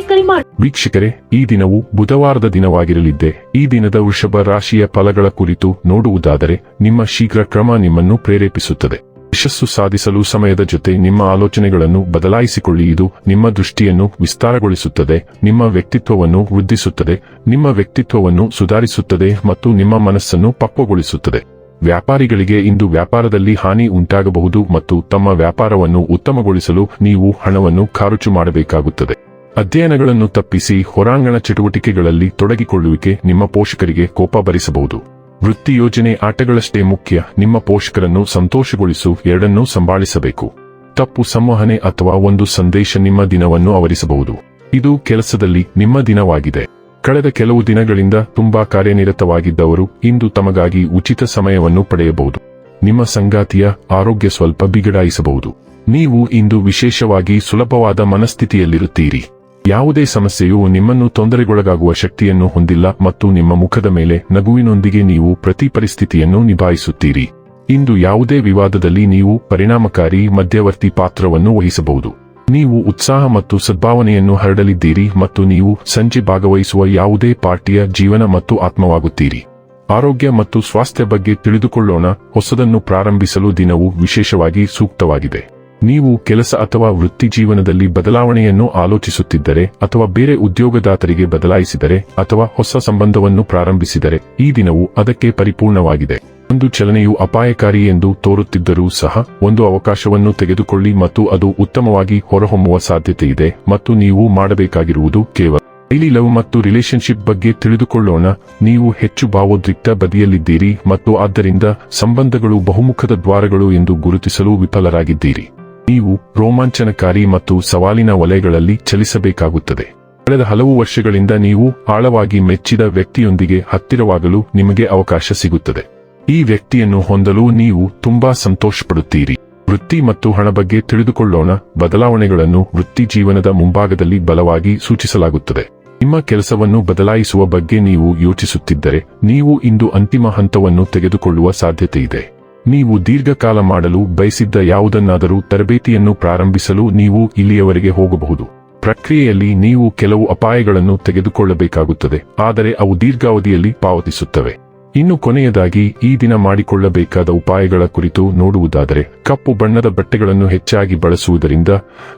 ಕರೆ ಮಾಡಿ. ವೀಕ್ಷಕರೇ, ಈ ದಿನವು ಬುಧವಾರದ ದಿನವಾಗಿರಲಿದ್ದೆ. ಈ ದಿನದ ವೃಷಭ ರಾಶಿಯ ಫಲಗಳ ಕುರಿತು ನೋಡುವುದಾದರೆ, ನಿಮ್ಮ ಶೀಘ್ರ ಕ್ರಮ ನಿಮ್ಮನ್ನು ಪ್ರೇರೇಪಿಸುತ್ತದೆ. ಯಶಸ್ಸು ಸಾಧಿಸಲು ಸಮಯದ ಜೊತೆ ನಿಮ್ಮ ಆಲೋಚನೆಗಳನ್ನು ಬದಲಾಯಿಸಿಕೊಳ್ಳಿ. ಇದು ನಿಮ್ಮ ದೃಷ್ಟಿಯನ್ನು ವಿಸ್ತಾರಗೊಳಿಸುತ್ತದೆ, ನಿಮ್ಮ ವ್ಯಕ್ತಿತ್ವವನ್ನು ವೃದ್ಧಿಸುತ್ತದೆ, ನಿಮ್ಮ ವ್ಯಕ್ತಿತ್ವವನ್ನು ಸುಧಾರಿಸುತ್ತದೆ ಮತ್ತು ನಿಮ್ಮ ಮನಸ್ಸನ್ನು ಪಕ್ವಗೊಳಿಸುತ್ತದೆ. ವ್ಯಾಪಾರಿಗಳಿಗೆ ಇಂದು ವ್ಯಾಪಾರದಲ್ಲಿ ಹಾನಿ ಉಂಟಾಗಬಹುದು ಮತ್ತು ತಮ್ಮ ವ್ಯಾಪಾರವನ್ನು ಉತ್ತಮಗೊಳಿಸಲು ನೀವು ಹಣವನ್ನು ಖಾರುಚು ಮಾಡಬೇಕಾಗುತ್ತದೆ. ಅಧ್ಯಯನಗಳನ್ನು ತಪ್ಪಿಸಿ ಹೊರಾಂಗಣ ಚಟುವಟಿಕೆಗಳಲ್ಲಿ ತೊಡಗಿಕೊಳ್ಳುವಿಕೆ ನಿಮ್ಮ ಪೋಷಕರಿಗೆ ಕೋಪ ಭರಿಸಬಹುದು. ವೃತ್ತಿ ಯೋಜನೆ ಆಟಗಳಷ್ಟೇ ಮುಖ್ಯ, ನಿಮ್ಮ ಪೋಷಕರನ್ನು ಸಂತೋಷಗೊಳಿಸು, ಎರಡನ್ನೂ ಸಂಭಾಳಿಸಬೇಕು. ತಪ್ಪು ಸಂವಹನೆ ಅಥವಾ ಒಂದು ಸಂದೇಶ ನಿಮ್ಮ ದಿನವನ್ನು ಆವರಿಸಬಹುದು. ಇದು ಕೆಲಸದಲ್ಲಿ ನಿಮ್ಮ ದಿನವಾಗಿದೆ. ಕಳೆದ ಕೆಲವು ದಿನಗಳಿಂದ ತುಂಬಾ ಕಾರ್ಯನಿರತವಾಗಿದ್ದವರು ಇಂದು ತಮಗಾಗಿ ಉಚಿತ ಸಮಯವನ್ನು ಪಡೆಯಬಹುದು. ನಿಮ್ಮ ಸಂಗಾತಿಯ ಆರೋಗ್ಯ ಸ್ವಲ್ಪ ಬಿಗಡಾಯಿಸಬಹುದು. ನೀವು ಇಂದು ವಿಶೇಷವಾಗಿ ಸುಲಭವಾದ ಮನಸ್ಥಿತಿಯಲ್ಲಿರುತ್ತೀರಿ. ಯಾವುದೇ ಸಮಸ್ಯೆಯು ನಿಮ್ಮನ್ನು ತೊಂದರೆಗೊಳಗಾಗುವ ಶಕ್ತಿಯನ್ನು ಹೊಂದಿಲ್ಲ ಮತ್ತು ನಿಮ್ಮ ಮುಖದ ಮೇಲೆ ನಗುವಿನೊಂದಿಗೆ ನೀವು ಪ್ರತಿ ಪರಿಸ್ಥಿತಿಯನ್ನು ನಿಭಾಯಿಸುತ್ತೀರಿ. ಇಂದು ಯಾವುದೇ ವಿವಾದದಲ್ಲಿ ನೀವು ಪರಿಣಾಮಕಾರಿ ಮಧ್ಯವರ್ತಿ ಪಾತ್ರವನ್ನು ವಹಿಸಬಹುದು. ನೀವು ಉತ್ಸಾಹ ಮತ್ತು ಸದ್ಭಾವನೆಯನ್ನು ಹರಡಲಿದ್ದೀರಿ ಮತ್ತು ನೀವು ಸಂಜೆ ಭಾಗವಹಿಸುವ ಯಾವುದೇ ಪಾರ್ಟಿಯ ಜೀವನ ಮತ್ತು ಆತ್ಮವಾಗುತ್ತೀರಿ. ಆರೋಗ್ಯ ಮತ್ತು ಸ್ವಾಸ್ಥ್ಯ ಬಗ್ಗೆ ತಿಳಿದುಕೊಳ್ಳೋಣ, ಹೊಸದನ್ನು ಪ್ರಾರಂಭಿಸಲು ದಿನವು ವಿಶೇಷವಾಗಿ ಸೂಕ್ತವಾಗಿದೆ. ನೀವು ಕೆಲಸ ಅಥವಾ ವೃತ್ತಿ ಜೀವನದಲ್ಲಿ ಬದಲಾವಣೆಯನ್ನು ಆಲೋಚಿಸುತ್ತಿದ್ದರೆ ಅಥವಾ ಬೇರೆ ಉದ್ಯೋಗದಾತರಿಗೆ ಬದಲಾಯಿಸಿದರೆ ಅಥವಾ ಹೊಸ ಸಂಬಂಧವನ್ನು ಪ್ರಾರಂಭಿಸಿದರೆ ಈ ದಿನವು ಅದಕ್ಕೆ ಪರಿಪೂರ್ಣವಾಗಿದೆ. ಒಂದು ಚಲನೆಯು ಅಪಾಯಕಾರಿ ಎಂದು ತೋರುತ್ತಿದ್ದರೂ ಸಹ ಒಂದು ಅವಕಾಶವನ್ನು ತೆಗೆದುಕೊಳ್ಳಿ ಮತ್ತು ಅದು ಉತ್ತಮವಾಗಿ ಹೊರಹೊಮ್ಮುವ ಸಾಧ್ಯತೆ ಇದೆ ಮತ್ತು ನೀವು ಮಾಡಬೇಕಾಗಿರುವುದು ಕೇವಲ ಡೈಲಿ ಲವ್ ಮತ್ತು ರಿಲೇಶನ್ಶಿಪ್ ಬಗ್ಗೆ ತಿಳಿದುಕೊಳ್ಳೋಣ. ನೀವು ಹೆಚ್ಚು ಭಾವೋದ್ರಿಕ್ತ ಬದಿಯಲ್ಲಿದ್ದೀರಿ ಮತ್ತು ಆದ್ದರಿಂದ ಸಂಬಂಧಗಳು ಬಹುಮುಖದ ದ್ವಾರಗಳು ಎಂದು ಗುರುತಿಸಲು ವಿಫಲರಾಗಿದ್ದೀರಿ. ನೀವು ರೋಮಾಂಚನಕಾರಿ ಮತ್ತು ಸವಾಲಿನ ವಲಯಗಳಲ್ಲಿ ಚಲಿಸಬೇಕಾಗುತ್ತದೆ. ಕಳೆದ ಹಲವು ವರ್ಷಗಳಿಂದ ನೀವು ಆಳವಾಗಿ ಮೆಚ್ಚಿದ ವ್ಯಕ್ತಿಯೊಂದಿಗೆ ಹತ್ತಿರವಾಗಲು ನಿಮಗೆ ಅವಕಾಶ ಸಿಗುತ್ತದೆ. ಈ ವ್ಯಕ್ತಿಯನ್ನು ಹೊಂದಲು ನೀವು ತುಂಬಾ ಸಂತೋಷಪಡುತ್ತೀರಿ. ವೃತ್ತಿ ಮತ್ತು ಹಣ ಬಗ್ಗೆ ತಿಳಿದುಕೊಳ್ಳೋಣ. ಬದಲಾವಣೆಗಳನ್ನು ವೃತ್ತಿ ಜೀವನದ ಮುಂಭಾಗದಲ್ಲಿ ಬಲವಾಗಿ ಸೂಚಿಸಲಾಗುತ್ತದೆ. ನಿಮ್ಮ ಕೆಲಸವನ್ನು ಬದಲಾಯಿಸುವ ಬಗ್ಗೆ ನೀವು ಯೋಚಿಸುತ್ತಿದ್ದರೆ, ನೀವು ಇಂದು ಅಂತಿಮ ಹಂತವನ್ನು ತೆಗೆದುಕೊಳ್ಳುವ ಸಾಧ್ಯತೆ ಇದೆ ನೀವು ದೀರ್ಘಕಾಲ ಮಾಡಲು ಬಯಸಿದ್ದ ಯಾವುದನ್ನಾದರೂ ತರಬೇತಿಯನ್ನು ಪ್ರಾರಂಭಿಸಲು ನೀವು ಇಲ್ಲಿಯವರೆಗೆ ಹೋಗಬಹುದು. ಪ್ರಕ್ರಿಯೆಯಲ್ಲಿ ನೀವು ಕೆಲವು ಅಪಾಯಗಳನ್ನು ತೆಗೆದುಕೊಳ್ಳಬೇಕಾಗುತ್ತದೆ, ಆದರೆ ಅವು ದೀರ್ಘಾವಧಿಯಲ್ಲಿ ಪಾವತಿಸುತ್ತವೆ. ಇನ್ನು ಕೊನೆಯದಾಗಿ, ಈ ದಿನ ಮಾಡಿಕೊಳ್ಳಬೇಕಾದ ಉಪಾಯಗಳ ಕುರಿತು ನೋಡುವುದಾದರೆ, ಕಪ್ಪು ಬಣ್ಣದ ಬಟ್ಟೆಗಳನ್ನು ಹೆಚ್ಚಾಗಿ ಬಳಸುವುದರಿಂದ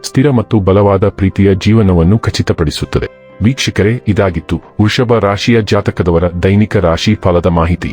ಸ್ಥಿರ ಮತ್ತು ಬಲವಾದ ಪ್ರೀತಿಯ ಜೀವನವನ್ನು ಖಚಿತಪಡಿಸುತ್ತದೆ. ವೀಕ್ಷಕರೇ, ಇದಾಗಿತ್ತು ವೃಷಭ ರಾಶಿಯ ಜಾತಕದವರ ದೈನಿಕ ರಾಶಿ ಫಲದ ಮಾಹಿತಿ.